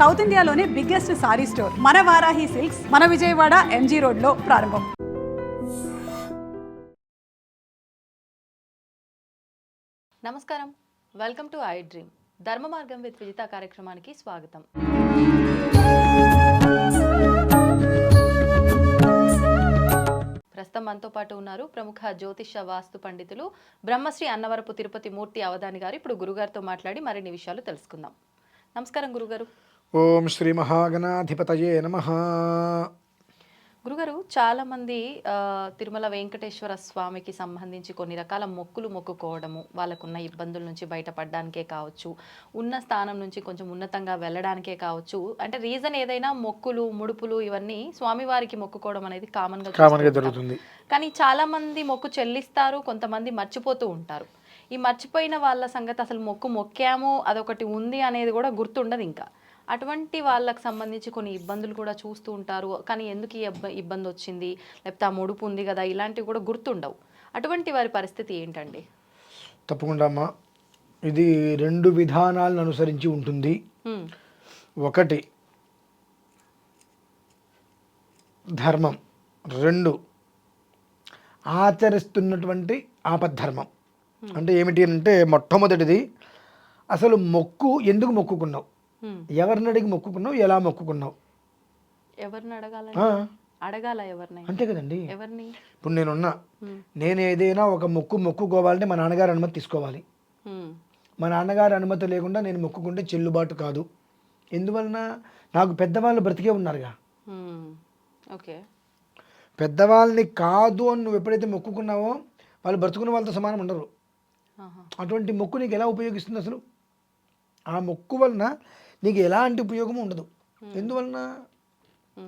South ఇండియాలోనే biggest sorry store. మన Varahi silks మన విజయవాడ ఎంజీ రోడ్లో ప్రారంభం. నమస్కారం. Welcome to iDream. Dharma Margam with Vijitha కార్యక్రమానికి స్వాగతం. ప్రస్తుతం మనతో పాటు ఉన్నారు ప్రముఖ జ్యోతిష వాస్తు పండితులు బ్రహ్మశ్రీ అన్నవరపు తిరుపతి మూర్తి అవధాని గారు. ఇప్పుడు గురుగారితో మాట్లాడి మరిన్ని విషయాలు తెలుసుకుందాం. నమస్కారం గురుగారు. ఓం శ్రీ మహాగణాధిపతయే నమ. గురుగారు చాలా మంది ఆ, తిరుమల వెంకటేశ్వర స్వామికి సంబంధించి కొన్ని రకాల మొక్కులు మొక్కుకోవడము వాళ్ళకున్న ఇబ్బందుల నుంచి బయటపడడానికే కావచ్చు ఉన్న స్థానం నుంచి కొంచెం ఉన్నతంగా వెళ్ళడానికే కావచ్చు అంటే రీజన్ ఏదైనా మొక్కులు ముడుపులు ఇవన్నీ స్వామివారికి మొక్కుకోవడం అనేది కామన్గా కామన్గా. జరుగుతుంది. కానీ చాలా మంది మొక్కు చెల్లిస్తారు కొంతమంది మర్చిపోతూ ఉంటారు. ఈ మర్చిపోయిన వాళ్ళ సంగతి అసలు మొక్కు మొక్కాము అదొకటి ఉంది అనేది కూడా గుర్తుండదు ఇంకా. అటువంటి వాళ్ళకి సంబంధించి కొన్ని ఇబ్బందులు కూడా చూస్తూ ఉంటారు. కానీ ఎందుకు ఈ ఇబ్బ- ఇబ్బంది వచ్చింది? లేకపోతే ఆ ముడుపు ఉంది కదా? ఇలాంటివి కూడా గుర్తుండవు. అటువంటి వారి పరిస్థితి ఏంటండి? తప్పకుండా అమ్మా. ఇది రెండు విధానాలను అనుసరించి ఉంటుంది. ఒకటి ధర్మం. రెండు ఆచరిస్తున్నటువంటి ఆపద్ధర్మం. అంటే ఏమిటి అంటే మొట్టమొదటిది అసలు మొక్కు ఎందుకు మొక్కుకున్నావు. ఎవరిని అడిగి మొక్కుకున్నావు? ఎలా మొక్కుకున్నావు? ఎవరిని అడగాలని ఆ, అడగాల ఎవరిని? అంతే కదండి. ఎవరిని? ఇప్పుడు నేనున్నా. నేను ఏదైనా ఒక మొక్కు మొక్కుకోవాలంటే మా నాన్నగారు అనుమతి తీసుకోవాలి. మా నాన్నగారి అనుమతి లేకుండా నేను మొక్కుకుంటే చెల్లుబాటు కాదు. ఎందువలన? నాకు పెద్దవాళ్ళు బ్రతికే ఉన్నారుగా. ఓకే. పెద్దవాళ్ళని కాదు అని నువ్వు ఎప్పుడైతే మొక్కుకున్నావో వాళ్ళు బ్రతుకున్న వాళ్ళతో సమానం ఉండరు. అటువంటి మొక్కు నీకు ఎలా ఉపయోగిస్తుంది అసలు? ఆ మొక్కు వలన నీకు ఎలాంటి ఉపయోగం ఉండదు. ఎందువలన?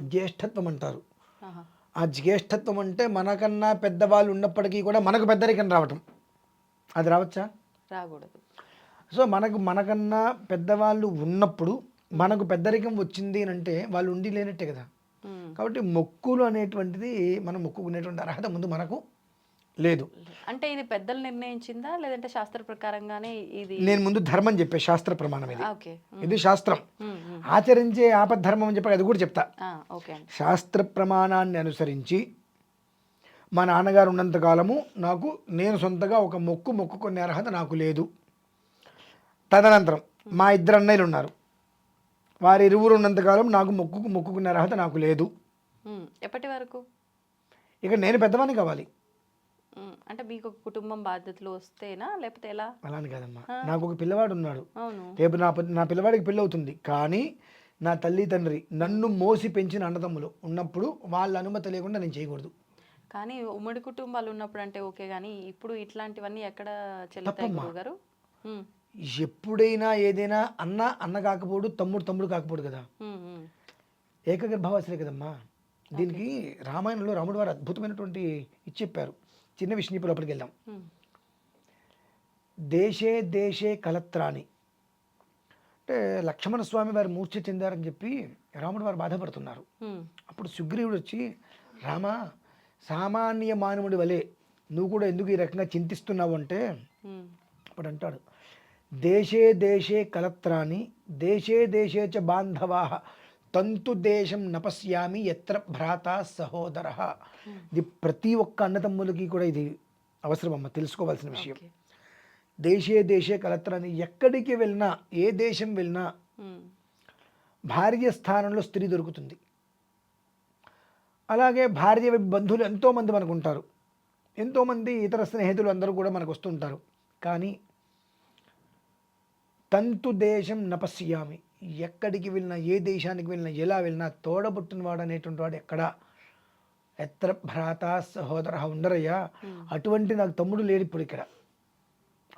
జ్యేష్ఠత్వం అంటారు. ఆ జ్యేష్ఠత్వం అంటే మనకన్నా పెద్దవాళ్ళు ఉన్నప్పటికీ కూడా మనకు పెద్దరికం రావటం. అది రావచ్చా? రాకూడదు. సో మనకు మనకన్నా పెద్దవాళ్ళు ఉన్నప్పుడు మనకు పెద్దరికం వచ్చింది అని అంటే వాళ్ళు ఉండి లేనట్టే కదా. కాబట్టి మొక్కులు అనేటువంటిది మనం మొక్కుకునేటువంటి అర్హత ముందు మనకు లేదు. అంటే ఇది పెద్దలు నిర్ణయించిందా? లేదంటే శాస్త్ర ప్రకారంగానే ఇది నేను ముందు ధర్మం చెప్పే శాస్త్ర ప్రమాణం ఇది. ఓకే. ఇది శాస్త్రం. ఆచరించే ఆపద్ధర్మం అని చెప్పి అది కూడా చెప్తా. ఓకే శాస్త్ర ప్రమాణాన్ని అనుసరించి మా నాన్నగారు ఉన్నంత కాలము నాకు నేను సొంతగా ఒక మొక్కు మొక్కుకునే అర్హత నాకు లేదు. తదనంతరం మా ఇద్దరు అన్నయ్యలు ఉన్నారు. వారి ఇరువురు ఉన్నంతకాలం నాకు మొక్కు మొక్కుకునే అర్హత నాకు లేదు. ఎప్పటి వరకు? ఇక నేను పెద్దవాడిని కావాలి. అంటే మీకు ఒక కుటుంబం బాధ్యతలు వస్తేనా? లేకపోతే ఎలా? అలాని కాదమ్మా. నాకు ఒక పిల్లవాడు ఉన్నాడు. రేపు నా నా పిల్లవాడికి పెళ్ళి అవుతుంది కానీ నా తల్లి తండ్రి నన్ను మోసి పెంచిన అన్నదమ్ములు ఉన్నప్పుడు వాళ్ళ అనుమతి లేకుండా నేను చేయకూడదు. కానీ ఉమ్మడి కుటుంబాలు ఉన్నప్పుడు అంటే ఓకే కానీ ఇప్పుడు ఇట్లాంటివన్నీ ఎక్కడ చెల్లుతాయి ఉమ్, ఎప్పుడైనా ఏదైనా అన్న అన్న కాకపోడు తమ్ముడు తమ్ముడు కాకపోడు కదా. ఏకగర్భావాసలే కదమ్మా. దీనికి రామాయణంలో రాముడు వారు అద్భుతమైనటువంటి ఇచ్చి చెప్పారు. చిన్న విషయం ఇప్పుడు లోపలికి వెళ్దాం. దేశే దేశే కలత్రాని అంటే లక్ష్మణ స్వామి వారు మూర్ఛ చెందారని చెప్పి రాముడు వారు బాధపడుతున్నారు. అప్పుడు సుగ్రీవుడు వచ్చి రామా సామాన్య మానవుడి వలె నువ్వు కూడా ఎందుకు ఈ రకంగా చింతిస్తున్నావు అంటే అప్పుడు అంటాడు దేశే దేశే కలత్రాని దేశే దేశే చ బాంధవా తంతు దేశం నపశ్యామి ఎత్ర భ్రాత సహోదర. ఇది ప్రతి ఒక్క అన్నతమ్ములకి కూడా ఇది అవసరం అమ్మ తెలుసుకోవాల్సిన విషయం. దేశే దేశే కలత్రాని ఎక్కడికి వెళ్ళినా ఏ దేశం వెళ్ళినా ఉమ్, భార్య స్థానంలో స్త్రీ దొరుకుతుంది. అలాగే భార్య బంధువులు ఎంతోమంది మనకు ఉంటారు. ఎంతోమంది ఇతర స్నేహితులు అందరూ కూడా మనకు వస్తుంటారు కానీ తంతు దేశం నపశ్యామి. ఎక్కడికి వెళ్ళినా ఏ దేశానికి వెళ్ళినా ఎలా వెళ్ళినా తోడబుట్టిన వాడు అనేటువంటి వాడు ఎక్కడ? ఎత్ర భ్రాత సహోదర ఉండరయ్యా అటువంటి నాకు తమ్ముడు లేడు ఇప్పుడు ఇక్కడ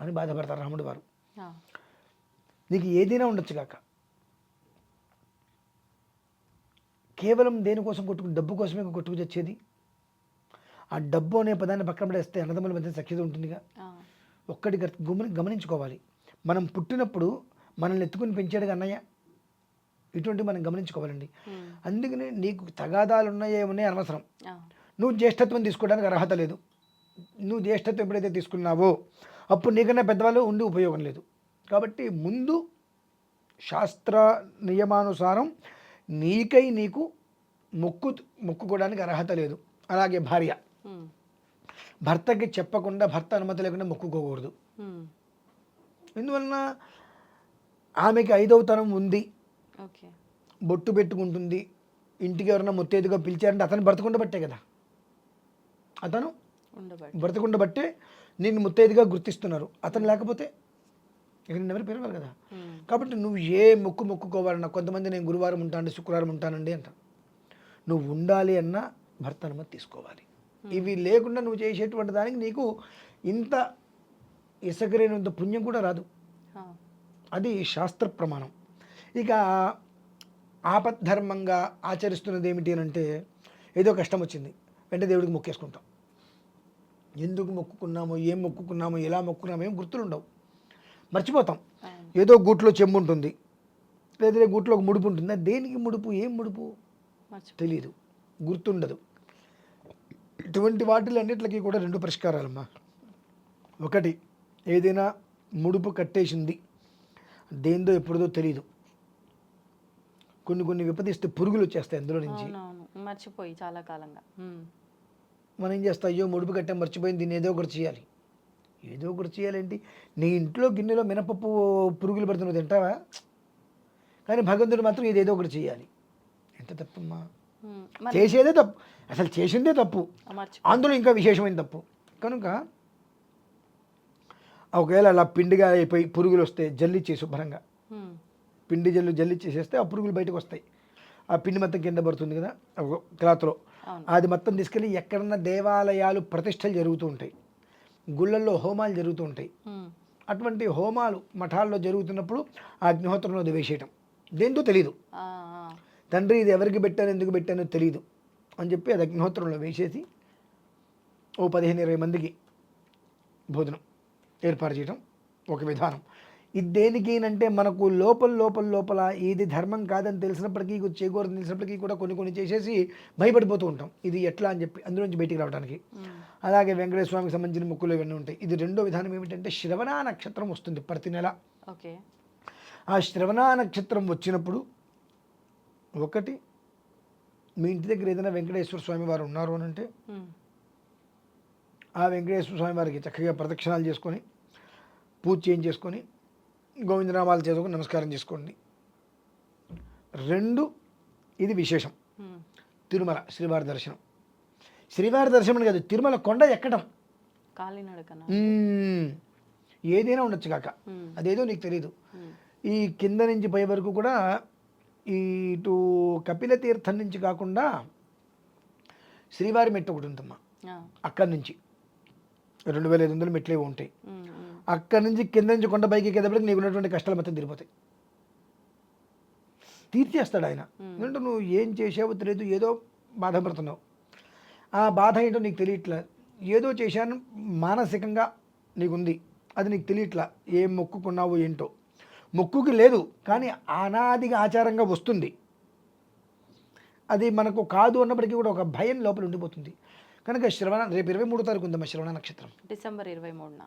అని బాధపడతారు రాముడు వారు నీకు ఏదైనా ఉండొచ్చు కాక. కేవలం దేనికోసం కొట్టుకు డబ్బు కోసమే కొట్టుకు తెచ్చేది ఆ డబ్బు అనే పదాన్ని పక్కన పడేస్తే అన్నదమ్ముల మధ్య సఖ్యత ఉంటుందిగా. ఒక్కటి గమనించుకోవాలి. మనం పుట్టినప్పుడు మనల్ని ఎత్తుకుని పెంచాడు అన్నయ్య. ఇటువంటివి మనం గమనించుకోవాలండి. అందుకని నీకు తగాదాలు ఉన్నాయో ఉన్నాయి అనవసరం నువ్వు జ్యేష్ఠత్వం తీసుకోవడానికి అర్హత లేదు. నువ్వు జ్యేష్ఠత్వం ఎప్పుడైతే తీసుకున్నావో అప్పుడు నీకన్నా పెద్దవాళ్ళు ఉండి ఉపయోగం లేదు. కాబట్టి ముందు శాస్త్ర నియమానుసారం నీకై నీకు మొక్కు మొక్కుకోవడానికి అర్హత లేదు. అలాగే భార్య. భర్తకి చెప్పకుండా భర్త అనుమతి లేకుండా మొక్కుకోకూడదు. ఎందువలన ఆమెకి ఐదవ తరం ఉంది. బొట్టు పెట్టుకుంటుంది. ఇంటికి ఎవరైనా ముత్తైదుగా పిలిచారంటే అతను బ్రతకుండా బట్టే కదా. అతను బ్రతకుండా బట్టే నిన్ను ముత్తైదుగా గుర్తిస్తున్నారు. అతను లేకపోతే ఇక నిన్ను ఎవరు పిలవరు కదా. కాబట్టి నువ్వు ఏ మొక్కు మొక్కుకోవాలన్నా కొంతమంది నేను గురువారం ఉంటానండి శుక్రవారం ఉంటానండి అంట. నువ్వు ఉండాలి అన్నా భర్త అనుమతి తీసుకోవాలి. ఇవి లేకుండా నువ్వు చేసేటువంటి దానికి నీకు ఇంత ఇసగరైనంత పుణ్యం కూడా రాదు. అది శాస్త్ర ప్రమాణం. ఇక ఆపద్ధర్మంగా ఆచరిస్తున్నది ఏమిటి అని అంటే ఏదో కష్టం వచ్చింది. వెంటనే దేవుడికి మొక్కేసుకుంటాం. ఎందుకు మొక్కుకున్నామో ఏం మొక్కుకున్నామో ఎలా మొక్కుకున్నామో ఏం గుర్తులుండవు. మర్చిపోతాం. ఏదో గూట్లో చెంబు ఉంటుంది లేదా గూట్లో ఒక ముడుపు ఉంటుంది దేనికి ముడుపు ఏం ముడుపు? తెలియదు గుర్తుండదు. ఇటువంటి వాటిలన్నిటికీ కూడా రెండు పరిష్కారాలమ్మా. ఒకటి ఏదైనా ముడుపు కట్టేసింది. దేందో ఎప్పుడుదో తెలియదు కొన్ని కొన్ని విపదిస్తే పురుగులు వచ్చేస్తాయి అందులో నుంచి. మర్చిపోయి చాలా కాలంగా. మనం ఏం చేస్తాం? అయ్యో ముడుపు కట్టాం మర్చిపోయింది దీన్ని ఏదో ఒకటి చేయాలి. ఏదో ఒకటి చేయాలేంటి? నీ ఇంట్లో గిన్నెలో మినపప్పు పురుగులు పడుతున్నది తింటావా? కానీ భగవంతుడు మాత్రం ఇదేదో ఒకటి చేయాలి. ఎంత తప్పమ్మా. చేసేదే తప్పు. అసలు చేసిందే తప్పు. అందులో ఇంకా విశేషమైన తప్పు. కనుక ఒకవేళ అలా పిండిగా అయిపోయి పురుగులు వస్తే జల్లిచ్చే శుభ్రంగా. ఉమ్, పిండి జల్లు జల్లిచ్చేసేస్తే ఆ పురుగులు బయటకు వస్తాయి. ఆ పిండి మొత్తం కింద పడుతుంది కదా క్లాత్లో. అది మొత్తం తీసుకెళ్ళి ఎక్కడన్నా దేవాలయాలు ప్రతిష్టలు జరుగుతూ ఉంటాయి. గుళ్ళల్లో హోమాలు జరుగుతూ ఉంటాయి. అటువంటి హోమాలు మఠాల్లో జరుగుతున్నప్పుడు ఆ అగ్నిహోత్రంలో అది వేసేయటం. దేంతో తెలియదు తండ్రి ఇది ఎవరికి పెట్టాను ఎందుకు పెట్టానో తెలియదు అని చెప్పి అది అగ్నిహోత్రంలో వేసేసి ఓ పదిహేను ఇరవై మందికి భోజనం ఏర్పాటు చేయడం ఒక విధానం. ఇది దేనికి అంటే మనకు లోపల లోపల లోపల ఇది ధర్మం కాదని తెలిసినప్పటికీ చేయకూడదని తెలిసినప్పటికీ కూడా కొన్ని కొన్ని చేసేసి భయపడిపోతూ ఉంటాం. ఇది ఎట్లా అని చెప్పి అందులోంచి బయటికి రావడానికి అలాగే వెంకటేశ్వర స్వామికి సంబంధించిన ముక్కులు ఇవన్నీ ఉంటాయి. ఇది రెండో విధానం ఏమిటంటే శ్రవణ నక్షత్రం వస్తుంది ప్రతి నెల. ఓకే. ఆ శ్రవణ నక్షత్రం వచ్చినప్పుడు ఒకటి మీ ఇంటి దగ్గర ఏదైనా వెంకటేశ్వర స్వామి వారు ఉన్నారు అని అంటే ఆ వెంకటేశ్వర స్వామి వారికి చక్కగా ప్రదక్షిణాలు చేసుకొని పూజ చేయించేసుకొని గోవిందనామాలు చేసుకొని నమస్కారం చేసుకోండి. రెండు ఇది విశేషం. తిరుమల శ్రీవారి దర్శనం. శ్రీవారి దర్శనం కాదు తిరుమల కొండ ఎక్కడం. ఏదైనా ఉండొచ్చు కాక. అదేదో నీకు తెలియదు ఉమ్, ఈ కింద నుంచి పై వరకు కూడా ఈ ఇటు కపిల తీర్థం నుంచి కాకుండా శ్రీవారి మెట్టు ఒకటి ఉందమ్మా. అక్కడి నుంచి. రెండు వేల ఐదు వందల మెట్లు ఉంటాయి. అక్కడి నుంచి కింద నుంచి కొండ పైకి ఎక్కేటప్పటికి నీకు ఉన్నటువంటి కష్టాలు మొత్తం తీరిపోతాయి. తీర్చేస్తాడు ఆయన. ఎందుకంటే నువ్వు ఏం చేసావో తెలియదు ఏదో బాధపడుతున్నావు. ఆ బాధ ఏంటో నీకు తెలియట్లే? ఏదో చేశాను మానసికంగా నీకుంది. అది నీకు తెలియట్లా? ఏం మొక్కుకున్నావో ఏంటో? మొక్కుకి లేదు కానీ అనాదిగా ఆచారంగా వస్తుంది. అది మనకు కాదు అన్నప్పటికీ కూడా ఒక భయం లోపల ఉండిపోతుంది. కనుక శ్రవణ రేపు ఇరవై మూడో తారీఖు ఉందమ్మా శ్రవణ నక్షత్రం. డిసెంబర్ ఇరవై మూడున.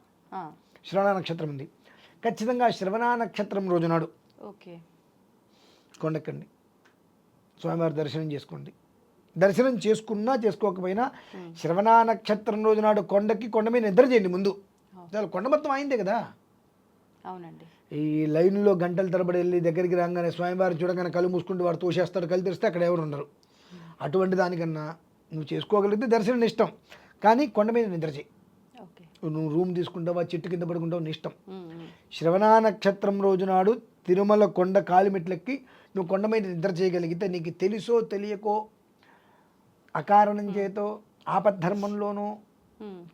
శ్రవణ నక్షత్రం ఉంది. ఖచ్చితంగా శ్రవణ నక్షత్రం రోజు నాడు ఓకే. కొండెక్కండి. స్వామివారి దర్శనం చేసుకోండి. దర్శనం చేసుకున్నా చేసుకోకపోయినా శ్రవణ నక్షత్రం రోజు నాడు కొండకి కొండ మీద నిద్ర చేయండి ముందు. చాలు కొండ మొత్తం అయిందే కదా? అవునండి. ఈ లైన్లో గంటల తరబడి వెళ్ళి దగ్గరికి రాగానే స్వామివారు చూడగానే కళ్ళు మూసుకుంటూ వాడు తోసేస్తాడు కళ్ళు తెరిస్తే అక్కడ ఎవరు ఉండరు. అటువంటి దానికన్నా నువ్వు చేసుకోగలిగితే దర్శనం ఇష్టం కానీ కొండ మీద నిద్ర చేయి. నువ్వు రూమ్ తీసుకుంటావా చెట్టు కింద పడుకుంటావు నీ ఇష్టం. శ్రవణ నక్షత్రం రోజు నాడు తిరుమల కొండ కాలిమెట్లెక్కి నువ్వు కొండ మీద నిద్ర చేయగలిగితే నీకు తెలుసో తెలియకో అకారణం చేతో ఆపద్ధర్మంలోనో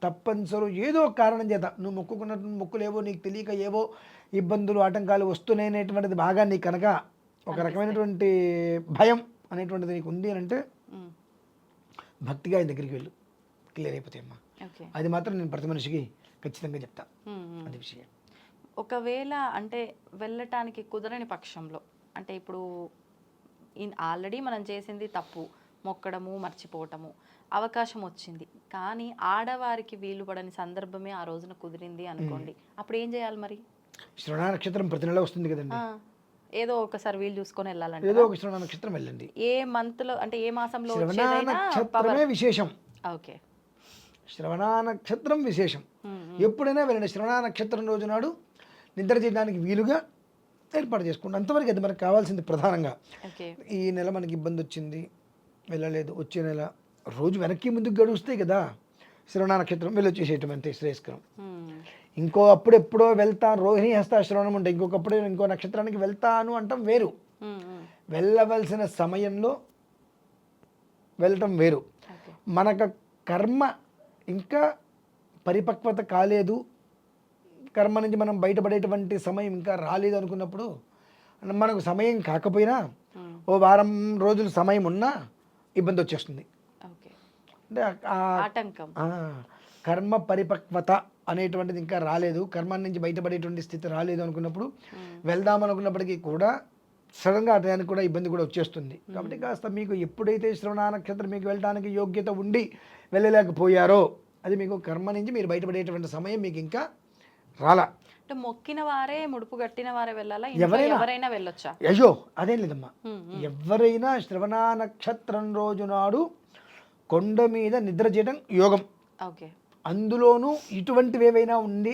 తప్పనిసరి ఏదో కారణం చేత నువ్వు మొక్కుకున్నట్టు మొక్కులేవో నీకు తెలియక ఏవో ఇబ్బందులు ఆటంకాలు వస్తున్నాయనేటువంటిది బాగా నీకు కనుక ఒక రకమైనటువంటి భయం అనేటువంటిది నీకు ఉంది అని అంటే భక్తిగా ఆయన దగ్గరికి వెళ్ళు. క్లియర్ అయిపోతాయి అమ్మా. ఓకే అది మాత్రం నేను ప్రతి మనిషికి ఖచ్చితంగా చెప్తా. అది విషయం. ఒకవేళ అంటే వెళ్ళటానికి కుదరని పక్షంలో అంటే ఇప్పుడు ఆల్రెడీ మనం చేసింది తప్పు మొక్కడము మర్చిపోవటము అవకాశం వచ్చింది. కానీ ఆడవారికి వీలు పడని సందర్భమే ఆ రోజున కుదిరింది అనుకోండి. అప్పుడు ఏం చేయాలి మరి? శ్రవణ నక్షత్రం ప్రతి నెల వస్తుంది కదండి. ఏదో ఒకసారి వీలు చూసుకొని వెళ్ళాలంటే ఏదో ఒక శ్రవణ నక్షత్రం వెళ్ళండి. ఏ మంత్లో అంటే ఏ మాసంలో శ్రవణ నక్షత్రమే విశేషం. ఓకే. శ్రవణ నక్షత్రం విశేషం ఎప్పుడైనా వెళ్ళండి శ్రవణ నక్షత్రం రోజు నాడు నిద్ర చేయడానికి వీలుగా ఏర్పాటు చేసుకోండి అంతవరకు అది మనకు కావాల్సింది ప్రధానంగా. ఈ నెల మనకి ఇబ్బంది వచ్చింది వెళ్ళలేదు. వచ్చే నెల రోజు వెనక్కి ముందుకు గడుస్తాయి కదా. శ్రవణ నక్షత్రం వెళ్ళొచ్చేసేటువంటి శ్రేయస్కరం. ఇంకో అప్పుడు ఎప్పుడో వెళ్తాను రోహిణి హస్త శ్రవణం ఉంటే ఇంకొకప్పుడు ఇంకో నక్షత్రానికి వెళ్తాను అంటాం వేరు. వెళ్ళవలసిన సమయంలో వెళ్ళటం వేరు. మనకు కర్మ ఇంకా పరిపక్వత కాలేదు. కర్మ నుంచి మనం బయటపడేటువంటి సమయం ఇంకా రాలేదు అనుకున్నప్పుడు మనకు సమయం కాకపోయినా ఓ వారం రోజులు సమయం ఉన్నా ఇబ్బంది వచ్చేస్తుంది. ఓకే. అంటే కర్మ పరిపక్వత అనేటువంటిది ఇంకా రాలేదు. కర్మ నుంచి బయటపడేటువంటి స్థితి రాలేదు అనుకున్నప్పుడు వెళ్దాం అనుకున్నప్పటికీ కూడా సడన్గా టయానికి కూడా ఇబ్బంది కూడా వచ్చేస్తుంది. కాబట్టి కాస్త మీకు ఎప్పుడైతే శ్రవణ నక్షత్రం మీకు వెళ్ళడానికి యోగ్యత ఉండి వెళ్ళలేకపోయారో అది మీకు కర్మ నుంచి మీరు బయటపడేటువంటి సమయం మీకు ఇంకా రాలా. అంటే మొక్కిన వారే ముడుపు కట్టిన వారే వెళ్ళాలా. ఎవరైనా. వెళ్ళొచ్చా? అయ్యో! అదేం లేదమ్మా. ఎవరైనా శ్రవణ నక్షత్రం రోజు నాడు కొండ మీద నిద్ర చేయడం యోగం. ఓకే. అందులోనూ ఇటువంటివి ఏవైనా ఉండి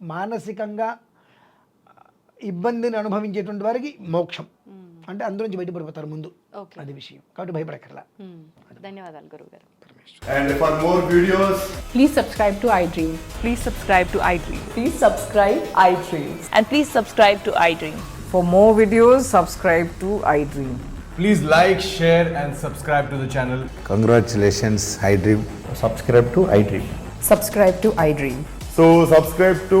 మానసికంగా ఇబ్బందిని అనుభవించేటువంటి వారికి మోక్షం. అంటే అందులోంచి బయటపడిపోతారు ముందు ఓకే అది విషయం కాబట్టి భయపడక్కర్లా ధన్యవాదాలు గురువు గారు And for more videos, Please subscribe to iDream. Please subscribe to iDream. Please subscribe iDream. And please subscribe to iDream. For more videos, subscribe to iDream. Please like, share, and subscribe to the channel. Congratulations, iDream. subscribe to iDream. Subscribe to iDream. So subscribe to